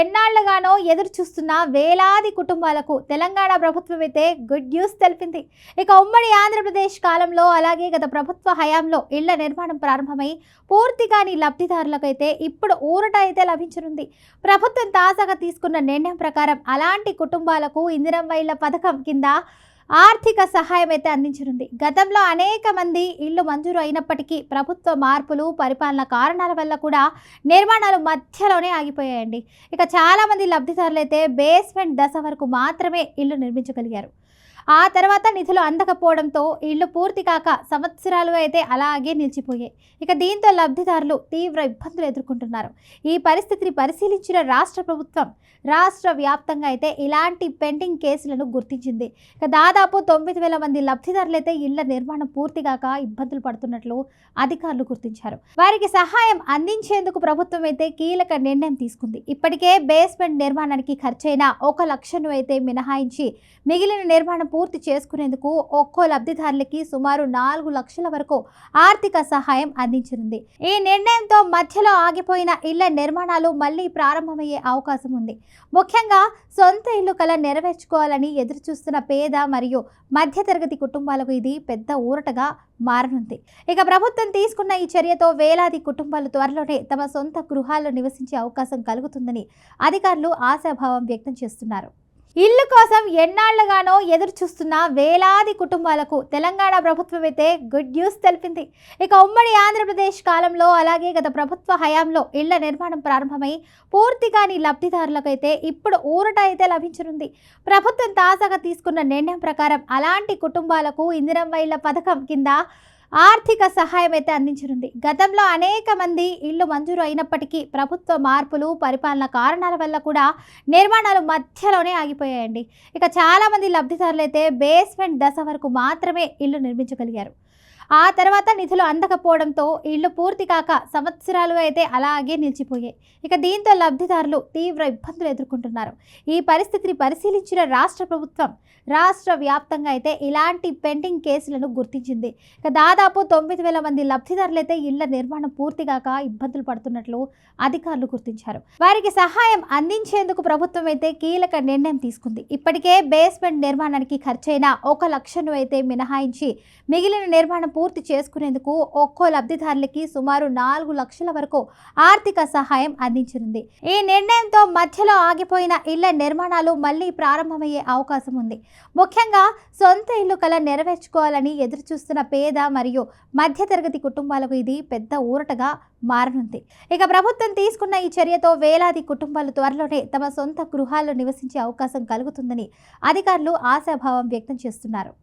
ఎన్నాళ్ళుగానో ఎదురు చూస్తున్న వేలాది కుటుంబాలకు తెలంగాణ ప్రభుత్వం అయితే గుడ్ న్యూస్ తెలిపింది. ఇక ఉమ్మడి ఆంధ్రప్రదేశ్ కాలంలో అలాగే గత ప్రభుత్వ హయాంలో ఇళ్ళ నిర్మాణం ప్రారంభమై పూర్తిగాని లబ్ధిదారులకైతే ఇప్పుడు ఊరట అయితే లభించనుంది. ప్రభుత్వం తాజాగా తీసుకున్న నిర్ణయం ప్రకారం అలాంటి కుటుంబాలకు ఇందిరమ్మ ఇళ్ళ పథకం కింద ఆర్థిక సహాయం అయితే అందించనుంది. గతంలో అనేక మంది ఇల్లు మంజూరు అయినప్పటికీ ప్రభుత్వ మార్పులు పరిపాలన కారణాల వల్ల కూడా నిర్మాణాలు మధ్యలోనే ఆగిపోయాయండి. ఇక చాలామంది లబ్ధిదారులు అయితే బేస్మెంట్ దశ వరకు మాత్రమే ఇల్లు నిర్మించగలిగారు. ఆ తర్వాత నిధులు అందకపోవడంతో ఇళ్ళు పూర్తి కాక సంవత్సరాలు అయితే అలాగే నిలిచిపోయాయి. ఇక దీంతో లబ్ధిదారులు తీవ్ర ఇబ్బందులు ఎదుర్కొంటున్నారు. ఈ పరిస్థితిని పరిశీలించిన రాష్ట్ర ప్రభుత్వం రాష్ట్ర వ్యాప్తంగా అయితే ఇలాంటి పెండింగ్ కేసులను గుర్తించింది. ఇక దాదాపు తొమ్మిది వేల మంది లబ్ధిదారులు అయితే ఇళ్ళ నిర్మాణం పూర్తి కాక ఇబ్బందులు పడుతున్నట్లు అధికారులు గుర్తించారు. వారికి సహాయం అందించేందుకు ప్రభుత్వం అయితే కీలక నిర్ణయం తీసుకుంది. ఇప్పటికే బేస్మెంట్ నిర్మాణానికి ఖర్చైన ఒక లక్షను అయితే మినహాయించి మిగిలిన నిర్మాణం పూర్తి చేసుకునేందుకు ఒక్కో లబ్ధిదారులకి సుమారు నాలుగు లక్షల వరకు ఆర్థిక సహాయం అందించనుంది. ఈ నిర్ణయంతో మధ్యలో ఆగిపోయిన ఇళ్ళ నిర్మాణాలు మళ్ళీ ప్రారంభమయ్యే అవకాశం ఉంది. ముఖ్యంగా సొంత ఇల్లు కల నెరవేర్చుకోవాలని ఎదురుచూస్తున్న పేద మరియు మధ్యతరగతి కుటుంబాలకు ఇది పెద్ద ఊరటగా మారనుంది. ఇక ప్రభుత్వం తీసుకున్న ఈ చర్యతో వేలాది కుటుంబాలు త్వరలోనే తమ సొంత గృహాల్లో నివసించే అవకాశం కలుగుతుందని అధికారులు ఆశాభావం వ్యక్తం చేస్తున్నారు. ఇల్లు కోసం ఎన్నాళ్ళుగానో ఎదురు చూస్తున్న వేలాది కుటుంబాలకు తెలంగాణ ప్రభుత్వం అయితే గుడ్ న్యూస్ తెలిపింది. ఇక ఉమ్మడి ఆంధ్రప్రదేశ్ కాలంలో అలాగే గత ప్రభుత్వ హయాంలో ఇళ్ళ నిర్మాణం ప్రారంభమై పూర్తిగాని లబ్ధిదారులకైతే ఇప్పుడు ఊరట అయితే లభించనుంది. ప్రభుత్వం తాజాగా తీసుకున్న నిర్ణయం ప్రకారం అలాంటి కుటుంబాలకు ఇందిరమ్మ ఇళ్ళ పథకం కింద ఆర్థిక సహాయం అయితే అందించనుంది. గతంలో అనేక మంది ఇల్లు మంజూరు అయినప్పటికీ ప్రభుత్వ మార్పులు పరిపాలన కారణాల వల్ల కూడా నిర్మాణాలు మధ్యలోనే ఆగిపోయాయండి. ఇక చాలామంది లబ్ధిదారులు అయితే బేస్మెంట్ దశ వరకు మాత్రమే ఇల్లు నిర్మించగలిగారు. ఆ తర్వాత నిధులు అందకపోవడంతో ఇళ్ళు పూర్తి కాక సంవత్సరాలు అయితే అలాగే నిలిచిపోయాయి. ఇక దీంతో లబ్ధిదారులు తీవ్ర ఇబ్బందులు ఎదుర్కొంటున్నారు. ఈ పరిస్థితిని పరిశీలించిన రాష్ట్ర ప్రభుత్వం రాష్ట్ర వ్యాప్తంగా అయితే ఇలాంటి పెండింగ్ కేసులను గుర్తించింది. ఇక దాదాపు తొమ్మిది వేల మంది లబ్ధిదారులు అయితే ఇళ్ళ నిర్మాణం పూర్తి కాక ఇబ్బందులు పడుతున్నట్లు అధికారులు గుర్తించారు. వారికి సహాయం అందించేందుకు ప్రభుత్వం అయితే కీలక నిర్ణయం తీసుకుంది. ఇప్పటికే బేస్మెంట్ నిర్మాణానికి ఖర్చైన ఒక లక్షను అయితే మినహాయించి మిగిలిన నిర్మాణం పూర్తి చేసుకునేందుకు ఒక్కో లబ్ధిదారులకి సుమారు నాలుగు లక్షల వరకు ఆర్థిక సహాయం అందించనుంది. ఈ నిర్ణయంతో మధ్యలో ఆగిపోయిన ఇళ్ళ నిర్మాణాలు మళ్ళీ ప్రారంభమయ్యే అవకాశం ఉంది. ముఖ్యంగా సొంత ఇల్లు కల నెరవేర్చుకోవాలని ఎదురుచూస్తున్న పేద మరియు మధ్యతరగతి కుటుంబాలకు ఇది పెద్ద ఊరటగా మారనుంది. ఇక ప్రభుత్వం తీసుకున్న ఈ చర్యతో వేలాది కుటుంబాలు త్వరలోనే తమ సొంత గృహాల్లో నివసించే అవకాశం కలుగుతుందని అధికారులు ఆశాభావం వ్యక్తం చేస్తున్నారు.